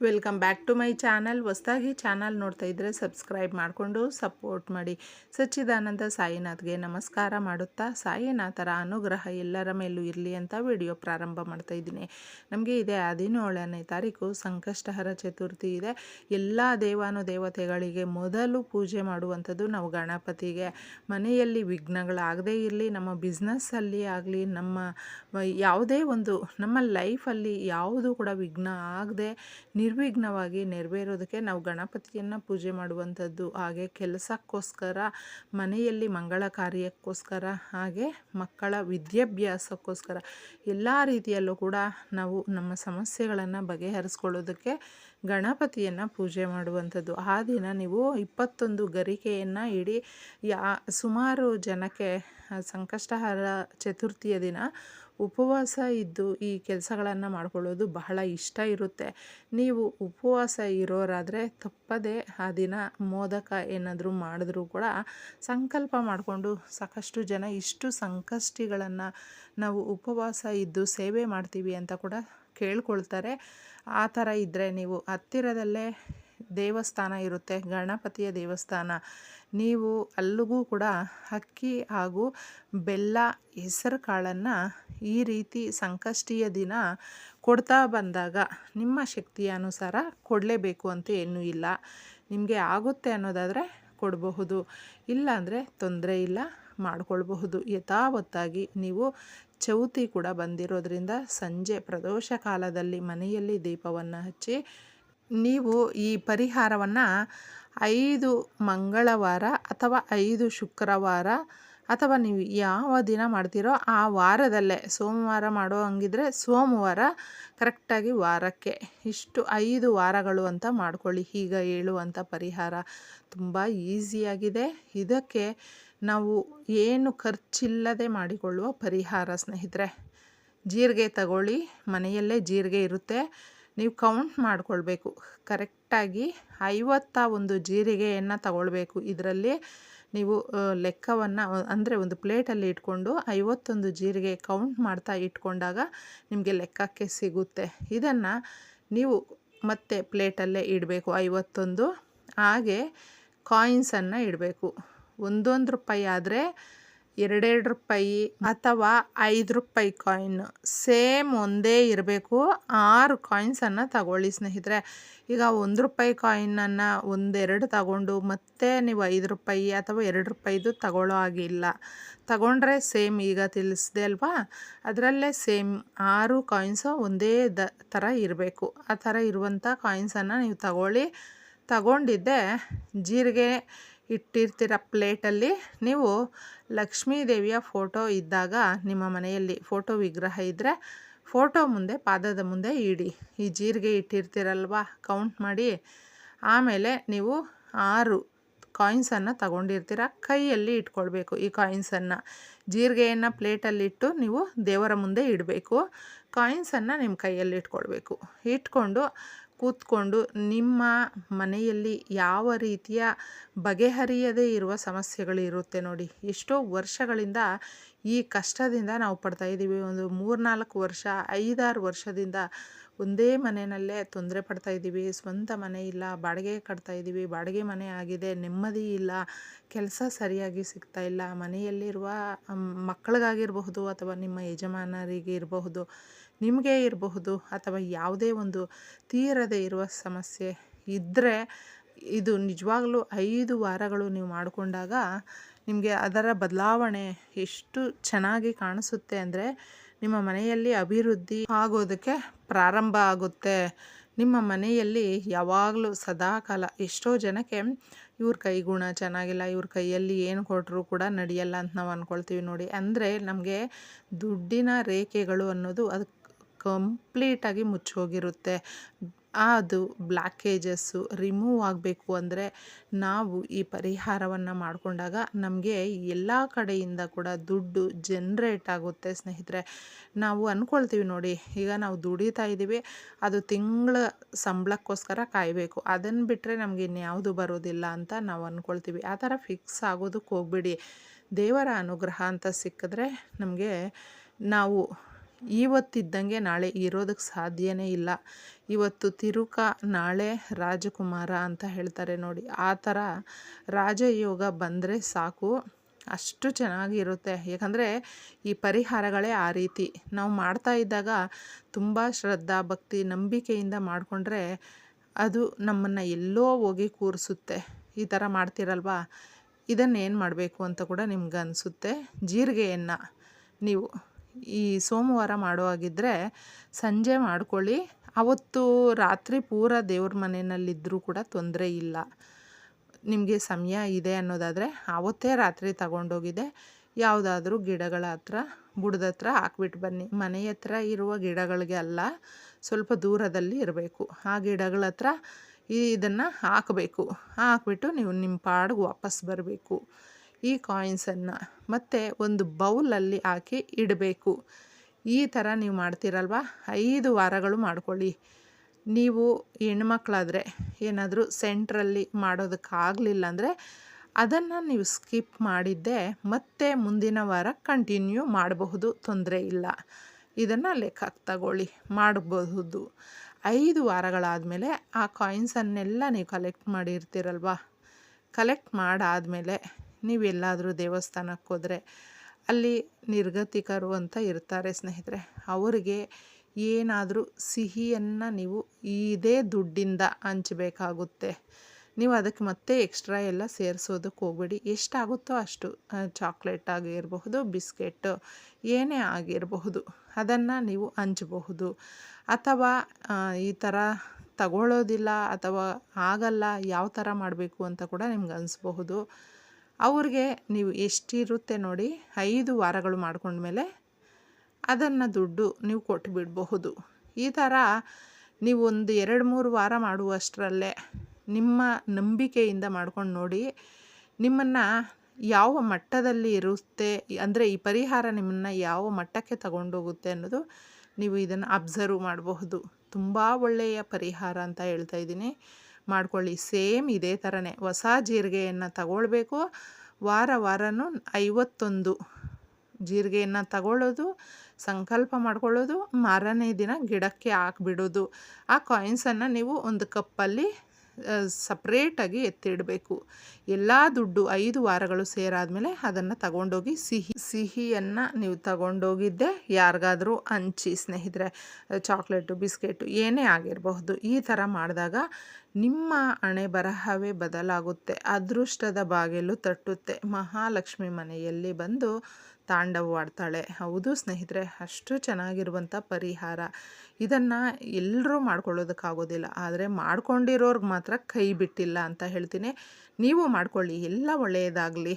Welcome back to my channel. ಹೊಸದಾಗಿ channel ನೋಡ್ತಾ ಇದ್ದರೆ ಸಬ್ಸ್ಕ್ರೈಬ್ ಮಾಡಿಕೊಂಡು ಸಪೋರ್ಟ್ ಮಾಡಿ. ಸಚ್ಚಿದಾನಂದ ಸಾಯಿನಾಥ್ಗೆ ನಮಸ್ಕಾರ ಮಾಡುತ್ತಾ ಸಾಯಿನಾಥರ ಅನುಗ್ರಹ ಎಲ್ಲರ ಮೇಲೂ ಇರಲಿ ಅಂತ ವಿಡಿಯೋ ಪ್ರಾರಂಭ ಮಾಡ್ತಾ ಇದ್ದೀನಿ. ನಮಗೆ ಇದೆ ಹದಿನೇಳನೇ ತಾರೀಕು, ಸಂಕಷ್ಟಹರ ಚತುರ್ಥಿ ಇದೆ. ಎಲ್ಲ ದೇವಾನು ದೇವತೆಗಳಿಗೆ ಮೊದಲು ಪೂಜೆ ಮಾಡುವಂಥದ್ದು ನಾವು ಗಣಪತಿಗೆ. ಮನೆಯಲ್ಲಿ ವಿಘ್ನಗಳಾಗದೇ ಇರಲಿ, ನಮ್ಮ ಬಿಸ್ನೆಸ್ಸಲ್ಲಿ ಆಗಲಿ, ನಮ್ಮ ಯಾವುದೇ ಒಂದು, ನಮ್ಮ ಲೈಫಲ್ಲಿ ಯಾವುದು ಕೂಡ ವಿಘ್ನ ಆಗದೆ ನಿರ್ವಿಘ್ನವಾಗಿ ನೆರವೇರೋದಕ್ಕೆ ನಾವು ಗಣಪತಿಯನ್ನು ಪೂಜೆ ಮಾಡುವಂಥದ್ದು, ಹಾಗೆ ಕೆಲಸಕ್ಕೋಸ್ಕರ, ಮನೆಯಲ್ಲಿ ಮಂಗಳ ಕಾರ್ಯಕ್ಕೋಸ್ಕರ, ಹಾಗೆ ಮಕ್ಕಳ ವಿದ್ಯಾಭ್ಯಾಸಕ್ಕೋಸ್ಕರ ಎಲ್ಲ ರೀತಿಯಲ್ಲೂ ಕೂಡ ನಾವು ನಮ್ಮ ಸಮಸ್ಯೆಗಳನ್ನು ಬಗೆಹರಿಸ್ಕೊಳ್ಳೋದಕ್ಕೆ ಗಣಪತಿಯನ್ನು ಪೂಜೆ ಮಾಡುವಂಥದ್ದು. ಆ ದಿನ ನೀವು ಇಪ್ಪತ್ತೊಂದು ಗರಿಕೆಯನ್ನು ಇಡಿ ಯಾ, ಸುಮಾರು ಜನಕ್ಕೆ ಸಂಕಷ್ಟಹರ ಚತುರ್ಥಿಯ ದಿನ ಉಪವಾಸ ಇದ್ದು ಈ ಕೆಲಸಗಳನ್ನು ಮಾಡ್ಕೊಳ್ಳೋದು ಬಹಳ ಇಷ್ಟ ಇರುತ್ತೆ. ನೀವು ಉಪವಾಸ ಇರೋರಾದರೆ ತಪ್ಪದೆ ಆ ದಿನ ಮೋದಕ ಏನಾದರೂ ಮಾಡಿದ್ರೂ ಕೂಡ ಸಂಕಲ್ಪ ಮಾಡಿಕೊಂಡು ಸಾಕಷ್ಟು ಜನ ಇಷ್ಟು ಸಂಕಷ್ಟಿಗಳನ್ನು ನಾವು ಉಪವಾಸ ಇದ್ದು ಸೇವೆ ಮಾಡ್ತೀವಿ ಅಂತ ಕೂಡ ಕೇಳ್ಕೊಳ್ತಾರೆ. ಆ ಥರ ಇದ್ದರೆ ನೀವು ಹತ್ತಿರದಲ್ಲೇ ದೇವಸ್ಥಾನ ಇರುತ್ತೆ, ಗಣಪತಿಯ ದೇವಸ್ಥಾನ. ನೀವು ಅಲ್ಲಿಗೂ ಕೂಡ ಅಕ್ಕಿ ಹಾಗೂ ಬೆಲ್ಲ ಹೆಸರು ಕಾಳನ್ನು ಈ ರೀತಿ ಸಂಕಷ್ಟಿಯ ದಿನ ಕೊಡ್ತಾ ಬಂದಾಗ ನಿಮ್ಮ ಶಕ್ತಿಯ ಅನುಸಾರ ಕೊಡಲೇಬೇಕು ಅಂತ ಏನೂ ಇಲ್ಲ. ನಿಮಗೆ ಆಗುತ್ತೆ ಅನ್ನೋದಾದರೆ ಕೊಡಬಹುದು. ಇಲ್ಲಾಂದರೆ ತೊಂದರೆ ಇಲ್ಲ, ಮಾಡಿಕೊಳ್ಬಹುದು. ಯಥಾವತ್ತಾಗಿ ನೀವು ಚೌತಿ ಕೂಡ ಬಂದಿರೋದ್ರಿಂದ ಸಂಜೆ ಪ್ರದೋಷ ಕಾಲದಲ್ಲಿ ಮನೆಯಲ್ಲಿ ದೀಪವನ್ನು ಹಚ್ಚಿ ನೀವು ಈ ಪರಿಹಾರವನ್ನು ಐದು ಮಂಗಳವಾರ ಅಥವಾ ಐದು ಶುಕ್ರವಾರ ಅಥವಾ ನೀವು ಯಾವ ದಿನ ಮಾಡ್ತೀರೋ ಆ ವಾರದಲ್ಲೇ, ಸೋಮವಾರ ಮಾಡೋ ಹಂಗಿದ್ರೆ ಸೋಮವಾರ ಕರೆಕ್ಟಾಗಿ ವಾರಕ್ಕೆ. ಇಷ್ಟು ಐದು ವಾರಗಳು ಅಂತ ಮಾಡ್ಕೊಳ್ಳಿ. ಈಗ ಹೇಳುವಂಥ ಪರಿಹಾರ ತುಂಬ ಈಸಿಯಾಗಿದೆ. ಇದಕ್ಕೆ ನಾವು ಏನು ಖರ್ಚಿಲ್ಲದೆ ಮಾಡಿಕೊಳ್ಳುವ ಪರಿಹಾರ ಸ್ನೇಹಿತರೆ, ಜೀರಿಗೆ ತಗೊಳ್ಳಿ. ಮನೆಯಲ್ಲೇ ಜೀರಿಗೆ ಇರುತ್ತೆ. ನೀವು ಕೌಂಟ್ ಮಾಡಿಕೊಳ್ಬೇಕು. ಕರೆಕ್ಟಾಗಿ ಐವತ್ತ ಒಂದು ಜೀರಿಗೆಯನ್ನು ತಗೊಳ್ಬೇಕು. ಇದರಲ್ಲಿ ನೀವು ಲೆಕ್ಕವನ್ನು ಅಂದರೆ ಒಂದು ಪ್ಲೇಟಲ್ಲಿ ಇಟ್ಕೊಂಡು ಐವತ್ತೊಂದು ಜೀರಿಗೆ ಕೌಂಟ್ ಮಾಡ್ತಾ ಇಟ್ಕೊಂಡಾಗ ನಿಮಗೆ ಲೆಕ್ಕಕ್ಕೆ ಸಿಗುತ್ತೆ. ಇದನ್ನು ನೀವು ಮತ್ತೆ ಪ್ಲೇಟಲ್ಲೇ ಇಡಬೇಕು, ಐವತ್ತೊಂದು. ಹಾಗೆ ಕಾಯಿನ್ಸನ್ನು ಇಡಬೇಕು. ಒಂದೊಂದು ರೂಪಾಯಿ ಆದರೆ ಎರಡೆರಡು ರೂಪಾಯಿ ಅಥವಾ ಐದು ರೂಪಾಯಿ ಕಾಯಿನ್ ಸೇಮ್ ಒಂದೇ ಇರಬೇಕು. ಆರು ಕಾಯಿನ್ಸನ್ನು ತಗೊಳ್ಳಿ ಸ್ನೇಹಿತರೆ. ಈಗ ಒಂದು ರೂಪಾಯಿ ಕಾಯಿನನ್ನು ಒಂದೆರಡು ತಗೊಂಡು ಮತ್ತೆ ನೀವು ಐದು ರೂಪಾಯಿ ಅಥವಾ ಎರಡು ರೂಪಾಯಿದು ತಗೊಳ್ಳೋ ಆಗಿಲ್ಲ ತಗೊಂಡ್ರೆ ಸೇಮ್ ಈಗ ತಿಳಿಸ್ದೆ ಅಲ್ವಾ? ಅದರಲ್ಲೇ ಸೇಮ್ ಆರು ಕಾಯಿನ್ಸು ಒಂದೇ ದ ಥರ ಇರಬೇಕು. ಆ ಥರ ಇರುವಂಥ ಕಾಯಿನ್ಸನ್ನು ನೀವು ತಗೊಳ್ಳಿ. ತಗೊಂಡಿದ್ದೆ ಜೀರಿಗೆ ಇಟ್ಟಿರ್ತೀರ ಪ್ಲೇಟಲ್ಲಿ, ನೀವು ಲಕ್ಷ್ಮೀ ದೇವಿಯ ಫೋಟೋ ಇದ್ದಾಗ ನಿಮ್ಮ ಮನೆಯಲ್ಲಿ ಫೋಟೋ ವಿಗ್ರಹ ಇದ್ದರೆ ಫೋಟೋ ಮುಂದೆ, ಪಾದದ ಮುಂದೆ ಇಡಿ. ಈ ಜೀರಿಗೆ ಇಟ್ಟಿರ್ತೀರಲ್ವ? ಕೌಂಟ್ ಮಾಡಿ. ಆಮೇಲೆ ನೀವು ಆರು ಕಾಯಿನ್ಸನ್ನು ತಗೊಂಡಿರ್ತೀರ, ಕೈಯಲ್ಲಿ ಇಟ್ಕೊಳ್ಬೇಕು ಈ ಕಾಯಿನ್ಸನ್ನು ಜೀರಿಗೆಯನ್ನು ಪ್ಲೇಟಲ್ಲಿಟ್ಟು ನೀವು ದೇವರ ಮುಂದೆ ಇಡಬೇಕು. ಕಾಯಿನ್ಸನ್ನು ನಿಮ್ಮ ಕೈಯಲ್ಲಿ ಇಟ್ಕೊಳ್ಬೇಕು. ಇಟ್ಕೊಂಡು ಕೂತ್ಕೊಂಡು ನಿಮ್ಮ ಮನೆಯಲ್ಲಿ ಯಾವ ರೀತಿಯ ಬಗೆಹರಿಯದೇ ಇರುವ ಸಮಸ್ಯೆಗಳು ಇರುತ್ತೆ ನೋಡಿ. ಎಷ್ಟೋ ವರ್ಷಗಳಿಂದ ಈ ಕಷ್ಟದಿಂದ ನಾವು ಪಡ್ತಾ ಇದ್ದೀವಿ. ಒಂದು ಮೂರ್ನಾಲ್ಕು ವರ್ಷ, ಐದಾರು ವರ್ಷದಿಂದ ಒಂದೇ ಮನೆಯಲ್ಲೇ ತೊಂದರೆ ಪಡ್ತಾ ಇದ್ದೀವಿ. ಸ್ವಂತ ಮನೆ ಇಲ್ಲ, ಬಾಡಿಗೆ ಕಟ್ತಾ ಇದ್ದೀವಿ, ಬಾಡಿಗೆ ಮನೆ ಆಗಿದೆ, ನೆಮ್ಮದಿ ಇಲ್ಲ, ಕೆಲಸ ಸರಿಯಾಗಿ ಸಿಗ್ತಾ ಇಲ್ಲ, ಮನೆಯಲ್ಲಿರುವ ಮಕ್ಕಳಿಗಾಗಿರಬಹುದು ಅಥವಾ ನಿಮ್ಮ ಯಜಮಾನರಿಗೆ ಇರಬಹುದು. ನಿಮಗೆ ಇರಬಹುದು ಅಥವಾ ಯಾವುದೇ ಒಂದು ತೀರದೇ ಇರುವ ಸಮಸ್ಯೆ ಇದ್ದರೆ ಇದು ನಿಜವಾಗ್ಲೂ ಐದು ವಾರಗಳು ನೀವು ಮಾಡಿಕೊಂಡಾಗ ನಿಮಗೆ ಅದರ ಬದಲಾವಣೆ ಎಷ್ಟು ಚೆನ್ನಾಗಿ ಕಾಣಿಸುತ್ತೆ ಅಂದರೆ ನಿಮ್ಮ ಮನೆಯಲ್ಲಿ ಅಭಿವೃದ್ಧಿ ಆಗೋದಕ್ಕೆ ಪ್ರಾರಂಭ ಆಗುತ್ತೆ. ನಿಮ್ಮ ಮನೆಯಲ್ಲಿ ಯಾವಾಗಲೂ ಸದಾಕಾಲ ಎಷ್ಟೋ ಜನಕ್ಕೆ ಇವ್ರ ಕೈ ಗುಣ ಚೆನ್ನಾಗಿಲ್ಲ, ಇವ್ರ ಕೈಯಲ್ಲಿ ಏನು ಕೊಟ್ಟರು ಕೂಡ ನಡೆಯಲ್ಲ ಅಂತ ನಾವು ಅಂದ್ಕೊಳ್ತೀವಿ ನೋಡಿ. ಅಂದರೆ ನಮಗೆ ದುಡ್ಡಿನ ರೇಖೆಗಳು ಅನ್ನೋದು ಅದು ಕಂಪ್ಲೀಟಾಗಿ ಮುಚ್ಚೋಗಿರುತ್ತೆ. ಅದು ಬ್ಲ್ಯಾಕೇಜಸ್ಸು ರಿಮೂವ್ ಆಗಬೇಕು ಅಂದರೆ ನಾವು ಈ ಪರಿಹಾರವನ್ನು ಮಾಡಿಕೊಂಡಾಗ ನಮಗೆ ಎಲ್ಲ ಕಡೆಯಿಂದ ಕೂಡ ದುಡ್ಡು ಜನ್ರೇಟ್ ಆಗುತ್ತೆ ಸ್ನೇಹಿತರೆ. ನಾವು ಅಂದ್ಕೊಳ್ತೀವಿ ನೋಡಿ, ಈಗ ನಾವು ದುಡಿತಾ ಇದ್ದೀವಿ, ಅದು ತಿಂಗಳ ಸಂಬಳಕ್ಕೋಸ್ಕರ ಕಾಯಬೇಕು. ಅದನ್ನು ಬಿಟ್ಟರೆ ನಮಗೆ ಇನ್ಯಾವುದು ಬರೋದಿಲ್ಲ ಅಂತ ನಾವು ಅಂದ್ಕೊಳ್ತೀವಿ ಆ ಥರ ಫಿಕ್ಸ್ ಆಗೋದಕ್ಕೆ ಹೋಗ್ಬಿಡಿ. ದೇವರ ಅನುಗ್ರಹ ಅಂತ ಸಿಕ್ಕಿದ್ರೆ ನಮಗೆ ನಾವು ಇವತ್ತಿದ್ದಂಗೆ ನಾಳೆ ಇರೋದಕ್ಕೆ ಸಾಧ್ಯನೇ ಇಲ್ಲ. ಇವತ್ತು ತಿರುಕ ನಾಳೆ ರಾಜಕುಮಾರ ಅಂತ ಹೇಳ್ತಾರೆ ನೋಡಿ. ಆ ಥರ ರಾಜಯೋಗ ಬಂದರೆ ಸಾಕು. ಅಷ್ಟು ಚೆನ್ನಾಗಿರುತ್ತೆ. ಯಾಕಂದರೆ ಈ ಪರಿಹಾರಗಳೇ ಆ ರೀತಿ. ನಾವು ಮಾಡ್ತಾ ಇದ್ದಾಗ ತುಂಬ ಶ್ರದ್ಧಾ, ಭಕ್ತಿ, ನಂಬಿಕೆಯಿಂದ ಮಾಡಿಕೊಂಡ್ರೆ ಅದು ನಮ್ಮನ್ನು ಎಲ್ಲೋ ಹೋಗಿ ಕೂರಿಸುತ್ತೆ. ಈ ಥರ ಮಾಡ್ತೀರಲ್ವಾ? ಇದನ್ನೇನು ಮಾಡಬೇಕು ಅಂತ ಕೂಡ ನಿಮ್ಗೆ ಅನಿಸುತ್ತೆ ಜೀರಿಗೆಯನ್ನು ನೀವು ಈ ಸೋಮವಾರ ಮಾಡುವಾಗಿದ್ದರೆ ಸಂಜೆ ಮಾಡ್ಕೊಳ್ಳಿ. ಅವತ್ತು ರಾತ್ರಿ ಪೂರ ದೇವ್ರ ಮನೆಯಲ್ಲಿದ್ದರೂ ಕೂಡ ತೊಂದರೆ ಇಲ್ಲ. ನಿಮಗೆ ಸಮಯ ಇದೆ ಅನ್ನೋದಾದರೆ ಆವತ್ತೇ ರಾತ್ರಿ ತಗೊಂಡೋಗಿದೆ. ಯಾವುದಾದ್ರೂ ಗಿಡಗಳ ಹತ್ರ, ಬುಡದ ಹತ್ರ ಹಾಕ್ಬಿಟ್ಟು ಬನ್ನಿ. ಮನೆ ಹತ್ರ ಇರುವ ಗಿಡಗಳಿಗೆ ಅಲ್ಲ, ಸ್ವಲ್ಪ ದೂರದಲ್ಲಿ ಇರಬೇಕು. ಆ ಗಿಡಗಳ ಹತ್ರ ಇದನ್ನು ಹಾಕಬೇಕು. ಹಾಕ್ಬಿಟ್ಟು ನೀವು ನಿಮ್ಮ ಪಾಡಿಗೆ ವಾಪಸ್ ಬರಬೇಕು. ಈ ಕಾಯಿನ್ಸನ್ನು ಮತ್ತು ಒಂದು ಬೌಲಲ್ಲಿ ಹಾಕಿ ಇಡಬೇಕು. ಈ ಥರ ನೀವು ಮಾಡ್ತೀರಲ್ವ? ಐದು ವಾರಗಳು ಮಾಡ್ಕೊಳ್ಳಿ. ನೀವು ಹೆಣ್ಮಕ್ಳಾದರೆ ಏನಾದರೂ ಸೆಂಟ್ರಲ್ಲಿ ಮಾಡೋದಕ್ಕಾಗಲಿಲ್ಲ ಅಂದರೆ ಅದನ್ನು ನೀವು ಸ್ಕಿಪ್ ಮಾಡಿದ್ದೆ ಮತ್ತೆ ಮುಂದಿನ ವಾರ ಕಂಟಿನ್ಯೂ ಮಾಡಬಹುದು, ತೊಂದರೆ ಇಲ್ಲ. ಇದನ್ನು ಲೆಕ್ಕಕ್ಕೆ ತಗೊಳ್ಳಿ ಮಾಡಬಹುದು ಐದು ವಾರಗಳಾದಮೇಲೆ ಆ ಕಾಯಿನ್ಸನ್ನೆಲ್ಲ ನೀವು ಕಲೆಕ್ಟ್ ಮಾಡಿರ್ತೀರಲ್ವ? ಕಲೆಕ್ಟ್ ಮಾಡಾದಮೇಲೆ ನೀವೆಲ್ಲಾದರೂ ದೇವಸ್ಥಾನಕ್ಕೆ ಹೋದರೆ ಅಲ್ಲಿ ನಿರ್ಗತಿಕರು ಅಂತ ಇರ್ತಾರೆ ಸ್ನೇಹಿತರೆ. ಅವರಿಗೆ ಏನಾದರೂ ಸಿಹಿಯನ್ನು ನೀವು ಇದೇ ದುಡ್ಡಿಂದ ಹಂಚಬೇಕಾಗುತ್ತೆ. ನೀವು ಅದಕ್ಕೆ ಮತ್ತೆ ಎಕ್ಸ್ಟ್ರಾ ಎಲ್ಲ ಸೇರಿಸೋದಕ್ಕೆ ಹೋಗ್ಬೇಡಿ. ಎಷ್ಟಾಗುತ್ತೋ ಅಷ್ಟು ಚಾಕ್ಲೇಟ್ ಆಗಿರಬಹುದು ಬಿಸ್ಕೆಟ್ಟು ಏನೇ ಆಗಿರಬಹುದು, ಅದನ್ನು ನೀವು ಹಂಚಬಹುದು. ಅಥವಾ ಈ ಥರ ತಗೊಳ್ಳೋದಿಲ್ಲ ಅಥವಾ ಆಗಲ್ಲ, ಯಾವ ಥರ ಮಾಡಬೇಕು ಅಂತ ಕೂಡ ನಿಮ್ಗೆ ಅನಿಸ್ಬಹುದು. ಅವ್ರಿಗೆ ನೀವು ಎಷ್ಟಿರುತ್ತೆ ನೋಡಿ ಐದು ವಾರಗಳು ಮಾಡ್ಕೊಂಡ್ಮೇಲೆ ಅದನ್ನು ದುಡ್ಡು ನೀವು ಕೊಟ್ಟು ಬಿಡಬಹುದು ಈ ಥರ ನೀವು ಒಂದು ಎರಡು ಮೂರು ವಾರ ಮಾಡುವಷ್ಟರಲ್ಲೇ ನಿಮ್ಮ ನಂಬಿಕೆಯಿಂದ ಮಾಡ್ಕೊಂಡು ನೋಡಿ ನಿಮ್ಮನ್ನು ಯಾವ ಮಟ್ಟದಲ್ಲಿ ಇರುತ್ತೆ, ಅಂದರೆ ಈ ಪರಿಹಾರ ನಿಮ್ಮನ್ನು ಯಾವ ಮಟ್ಟಕ್ಕೆ ತಗೊಂಡೋಗುತ್ತೆ ಅನ್ನೋದು ನೀವು ಇದನ್ನು ಅಬ್ಸರ್ವ್ ಮಾಡಬಹುದು. ತುಂಬ ಒಳ್ಳೆಯ ಪರಿಹಾರ ಅಂತ ಹೇಳ್ತಾ ಇದ್ದೀನಿ. ಮಾಡ್ಕೊಳ್ಳಿ. ಸೇಮ್ ಇದೇ ಥರನೇ ಹೊಸ ಜೀರಿಗೆಯನ್ನು ತಗೊಳ್ಬೇಕು. ವಾರ ವಾರನೂ ಐವತ್ತೊಂದು ಜೀರಿಗೆಯನ್ನು ತಗೊಳ್ಳೋದು, ಸಂಕಲ್ಪ ಮಾಡ್ಕೊಳ್ಳೋದು, ಮಾರನೇ ದಿನ ಗಿಡಕ್ಕೆ ಹಾಕ್ಬಿಡೋದು. ಆ ಕಾಯಿನ್ಸನ್ನು ನೀವು ಒಂದು ಕಪ್ಪಲ್ಲಿ ಸಪ್ರೇಟಾಗಿ ಎತ್ತಿಡಬೇಕು. ಎಲ್ಲ ದುಡ್ಡು ಐದು ವಾರಗಳು ಸೇರಾದಮೇಲೆ ಅದನ್ನು ತಗೊಂಡೋಗಿ ಸಿಹಿ, ಸಿಹಿಯನ್ನು ನೀವು ತಗೊಂಡೋಗಿದ್ದೆ, ಯಾರಿಗಾದರೂ ಹಂಚಿ ಸ್ನೇಹಿತರೆ, ಚಾಕ್ಲೇಟು, ಬಿಸ್ಕೆಟು, ಏನೇ ಆಗಿರಬಹುದು, ಈ ಥರ ಮಾಡಿದಾಗ ನಿಮ್ಮ ಹಣೆ ಬರಹವೇ ಬದಲಾಗುತ್ತೆ. ಅದೃಷ್ಟದ ಬಾಗಿಲು ತಟ್ಟುತ್ತೆ. ಮಹಾಲಕ್ಷ್ಮಿ ಮನೆಯಲ್ಲಿ ಬಂದು ತಾಂಡವವಾಡ್ತಾಳೆ ಹೌದು ಸ್ನೇಹಿತರೆ, ಅಷ್ಟು ಚೆನ್ನಾಗಿರುವಂಥ ಪರಿಹಾರ. ಇದನ್ನು ಎಲ್ಲರೂ ಮಾಡ್ಕೊಳ್ಳೋದಕ್ಕಾಗೋದಿಲ್ಲ. ಆದರೆ ಮಾಡ್ಕೊಂಡಿರೋರ್ಗೆ ಮಾತ್ರ ಕೈ ಬಿಟ್ಟಿಲ್ಲ ಅಂತ ಹೇಳ್ತೀನಿ. ನೀವು ಮಾಡ್ಕೊಳ್ಳಿ. ಎಲ್ಲ ಒಳ್ಳೆಯದಾಗಲಿ.